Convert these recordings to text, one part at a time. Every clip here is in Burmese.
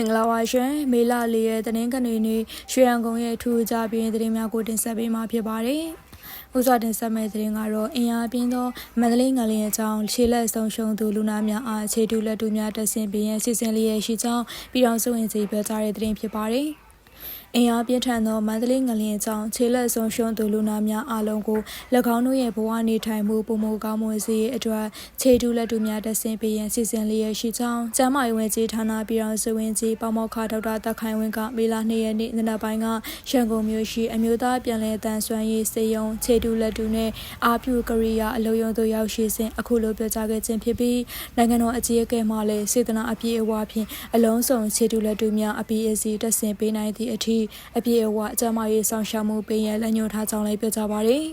မင်္ဂလာပါရှင်မေလလေးရဲ့သတင်းကနေနေရွှေရန်ကုန်ရဲ့ထူးခြားပြီးသတင်းများကိုတင်ဆက်ပေးမှာဖြစ်ပါတယ်။ဥစွာတင်ဆက်မယ့်သတင်းကတော့အင်အားပြင်းသောမန္တလေးငလျင်အကြောင်းခြေလက်ဆုံးရှုံးသူလူနာများအားခြေတူလက်တူများတက်ဆင်ပြီးရန်စီစဉ်လေးရရှိကြောင်းပြည်တော်စုဝင်စီပြောကြားတဲ့သတင်းဖြစ်ပါတယ်။ အင်အားပြင်းထန်သောမန္တလေးငလျင်ကြောင့်ခြေလက်ဆုံးရှုံးသူလူနာများအားလုံးကို၎င်းတို့ရဲ့ဘဝနေထိုင်မှုပုံမကောင်းမွန်စေရေးအတွက်ခြေတူလက်တူများတက်ဆင်ပေးရန်စီစဉ်လျက်ရှိကြောင်းကျမ်းမာရေးဝန်ကြီးဌာနပြည်တော်စုဝင်ကြီးပေါမောက်ခဒေါက်တာတက်ခိုင်ဝင်းကမေလ2ရက်နေ့နနက်ပိုင်းကရန်ကုန်မြို့ရှိအမျိုးသားပြည်လဲတန်ဆွမ်းရေးစေယုံခြေတူလက်တူနဲ့အာပြုကရိယာအလုံယုံတို့ရောက်ရှိစဉ်အခုလိုပြောကြားခဲ့ခြင်းဖြစ်ပြီးနိုင်ငံတော်အကြီးအကဲမှလည်းစေတနာအပြည့်အဝဖြင့်အလုံးစုံခြေတူလက်တူများအပြည့်အစည်တက်ဆင်ပေးနိုင်သည့်အထိအပြည့်အဝအကြမ်းမာရေးဆောင်ရှားမှုပေးရန်လက်ညှိုးထားကြောင်းလည်းပြောကြားပါရယ်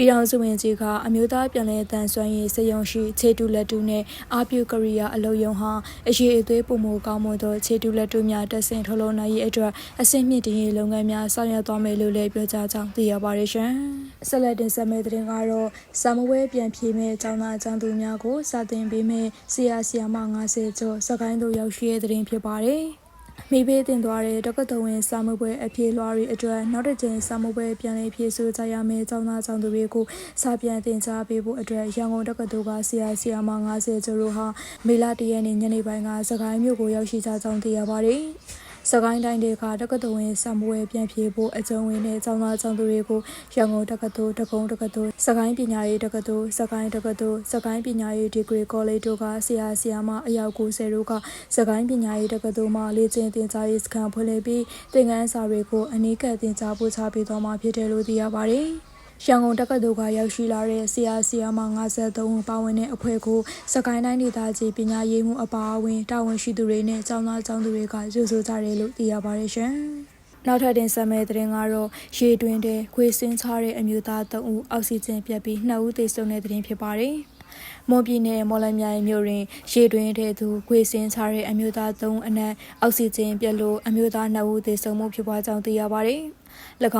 ပြည်ထောင်စုဝင်ကြီးကအမျိုးသားပြည်လဲတန်ဆွမ်းရေးစေယုံရှိခြေတူလက်တူနဲ့အာပြုကရိယာအလုပ်ယုံဟာအရေးအသွေးပုံမကောင်းမွန်သောခြေတူလက်တူများတက်ဆင်ထုတ်လုပ်နိုင်ရေးအတွက်အဆင့်မြင့်တည်ရေးလုပ်ငန်းများဆောင်ရွက်သွားမယ်လို့လည်းပြောကြားကြောင်းသိရပါတယ်ရှင်။ဆက်လက်တင်ဆက်မယ့်သတင်းကတော့စာမဝဲပြန်ပြေးမဲ့ကျောင်းသားအကျန်းသူများကိုစာသင်ပေးမဲ့ဆရာဆရာမ90ကျော်စကိုင်းတို့ရောက်ရှိတဲ့သတင်းဖြစ်ပါတယ်။ မိဘေးတင်သွားတဲ့တက္ကသိုလ်ဝင်စာမှုပွဲအပြေလွှားတွေအတွက်နောက်တစ်ကြိမ်စာမှုပွဲပြန်လည်ဖြည့်ဆို့ကြရမယ့်ကျောင်းသားကျောင်းသူတွေကိုစာပြန်တင်ကြားပေးဖို့အတွက်ရန်ကုန်တက္ကသိုလ်ကဆရာဆရာမ90ကျော်တို့ဟာမေလတရက်နေ့ညနေပိုင်းကစကိုင်းမြို့ကိုရောက်ရှိကြကြောင်းသိရပါတယ်။ စကိုင်းတိုင်းဒေသတက္ကသိုလ်ဝင်ဆံမွေပြန်ပြေဖို့အကြုံဝင်တဲ့ကျောင်းသားကျောင်းသူတွေကိုရန်ကုန်တက္ကသိုလ်တကုံတက္ကသိုလ်စကိုင်းပညာရေးတက္ကသိုလ်စကိုင်းတက္ကသိုလ်စကိုင်းပညာရေးဒီဂရီကောလိပ်တို့ကဆရာဆရာမအယောက်90တို့ကစကိုင်းပညာရေးတက္ကသိုလ်မှလေ့ကျင့်သင်ကြားရေးစခန်းဖွင့်လှစ်ပြီးသင်ခန်းစာတွေကိုအနီးကပ်သင်ကြားပို့ချပေးသွားမှာဖြစ်တယ်လို့သိရပါတယ်။ ရန်ကုန်တက္ကသိုလ်ကရောက်ရှိလာတဲ့ဆရာဆရာမ53ဦးပါဝင်တဲ့အဖွဲ့ကိုစကိုင်းတိုင်းဒေသကြီးပညာရေးမှုအပါအဝင်တာဝန်ရှိသူတွေနဲ့ကျောင်းသားကျောင်းသူတွေကကြိုဆိုကြတယ်လို့သိရပါတယ်ရှင်။နောက်ထပ်တင်ဆက်မယ့်သတင်းကတော့ရေတွင်းတဲ့ခွေစင်းချတဲ့အမျိုးသား3ဦးအောက်ဆီဂျင်ပြတ်ပြီး2ဦးသေဆုံးတဲ့သတင်းဖြစ်ပါတယ်။မွန်ပြည်နယ်မော်လမြိုင်မြို့တွင်ရေတွင်းတဲ့သူခွေစင်းချတဲ့အမျိုးသား3အနက်အောက်ဆီဂျင်ပြတ်လို့အမျိုးသား2ဦးသေဆုံးမှုဖြစ်ပွားကြောင်းသိရပါတယ်။၎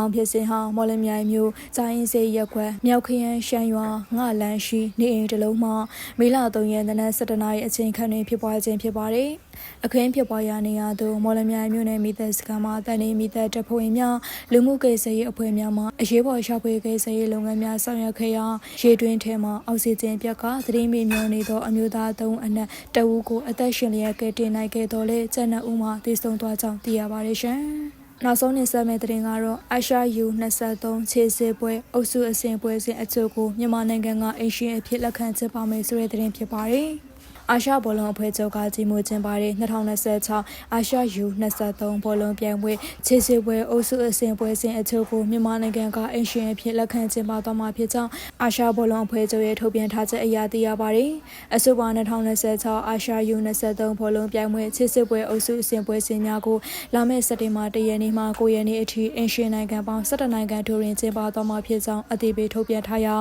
င်းဖြစ်စဉ်ဟာမော်လမြိုင်မြို့ဇိုင်းစေးရက်ခွက်မြောက်ခရမ်းရှမ်းရွာငှလန်းရှိနေအိမ်တစ်လုံးမှာမေလ3ရက်နေ့နက်7:00နာရီအချိန်ခန့်တွင်ဖြစ်ပွားခြင်းဖြစ်ပါတယ်။အခင်းဖြစ်ပွားရာနေရာသို့မော်လမြိုင်မြို့နယ်မိသက်စခန်းမှာတန်နေမိသက်တပ်ဖွဲ့ဝင်များလူမှုကိစ္စရေးအဖွဲ့များမှအရေးပေါ်ရှာဖွေကိစ္စရေးလုပ်ငန်းများဆောင်ရွက်ခဲ့ရာရေတွင်းထဲမှာအောက်ဆီဂျင်ပြတ်ကသတင်းမေမြောနေသောအမျိုးသား၃အနက်တအူးကိုအသက်ရှင်လျက်ကတင်နိုင်ခဲ့တော်လဲကျန်တဲ့ဦးမှာတည်ဆုံသွားကြောင်းသိရပါတယ်ရှင်။ နောက်ဆုံးနေဆက်မယ့်သတင်းကတော့အာရှယူ23 ခြေစစ်ပွဲအုပ်စုအစဉ်ပွဲစဉ်အချို့ကိုမြန်မာနိုင်ငံကအင်ရှင်အဖြစ်လက်ခံချပါမယ်ဆိုတဲ့သတင်းဖြစ်ပါတယ်။ အာရှဘောလုံးအဖွဲ့ချုပ်ကကြီးမှုကျင်းပတဲ့2026အာရှယူ23 ဘောလုံးပြိုင်ပွဲခြေစစ်ပွဲအုပ်စုအဆင့်ပွဲစဉ်အချို့ကိုမြန်မာနိုင်ငံကအင်ရှင်အဖြစ်လက်ခံကျင်းပသွားမှာဖြစ်ကြောင်းအာရှဘောလုံးအဖွဲ့ချုပ်ရဲ့ထုတ်ပြန်ထားချက်အရသိရပါတယ်။အဆိုပါ2026အာရှယူ23 ဘောလုံးပြိုင်ပွဲခြေစစ်ပွဲအုပ်စုအဆင့်ပွဲစဉ်များကိုလာမယ့်စက်တင်ဘာ1ရက်နေ့မှ9ရက်နေ့အထိအင်ရှင်နိုင်ငံပေါင်း17နိုင်ငံထိုးရင်ကျင်းပသွားမှာဖြစ်ကြောင်းအသိပေးထုတ်ပြန်ထားရာ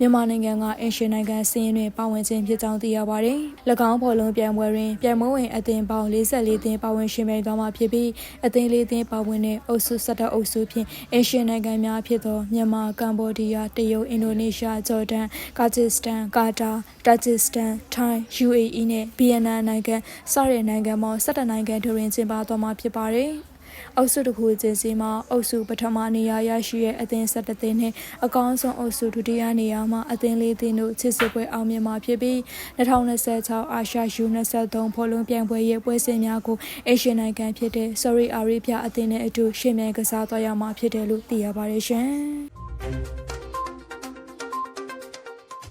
မြန်မာနိုင်ငံကအင်ရှင်နိုင်ငံစီးရင်တွင်ပါဝင်ခြင်းဖြစ်ကြောင်းသိရပါတယ်။၎င်းဘောလုံးပြိုင်ပွဲတွင်ပြိုင်ပွဲဝင်အသင်းပေါင်း44သင်းပါဝင်ရှင်ပြိုင်သွားမှာဖြစ်ပြီးအသင်း၄သင်းပါဝင်တဲ့အုပ်စု၁၁အုပ်စုဖြင့်အေရှန်နိုင်ငံများဖြစ်သောမြန်မာ၊ကမ္ဘောဒီးယား၊တရုတ်၊အင်ဒိုနီးရှား၊ဂျော်ဒန်၊ကာဂျစ်စတန်၊ကာတာ၊တာဂျစ်စတန်၊ထိုင်း၊ UAE နှင့်ဗီယက်နမ်နိုင်ငံစတဲ့နိုင်ငံပေါင်း၁၁နိုင်ငံတွင်ကျင်းပသွားမှာဖြစ်ပါတယ်။ အုပ်စုတစ်ခုချင်းစီမှာအုပ်စုပထမနေရာရရှိတဲ့အသင်း၁၁သင်းနဲ့အကောင်းဆုံးအုပ်စုဒုတိယနေရာမှာအသင်း၄သင်းတို့ချစ်စစ်ပွဲအောင်မြင်မှာဖြစ်ပြီး2026အာရှယူ23 ဖော်လုံးပြိုင်ပွဲရဲ့ပွဲစဉ်များကိုအေရှန်နိုင်ငံဖြစ်တဲ့ Sorry Arabia အသင်းနဲ့အတူရှင်းမြန်ကစားသွားရမှာဖြစ်တယ်လို့သိရပါတယ်ရှင်။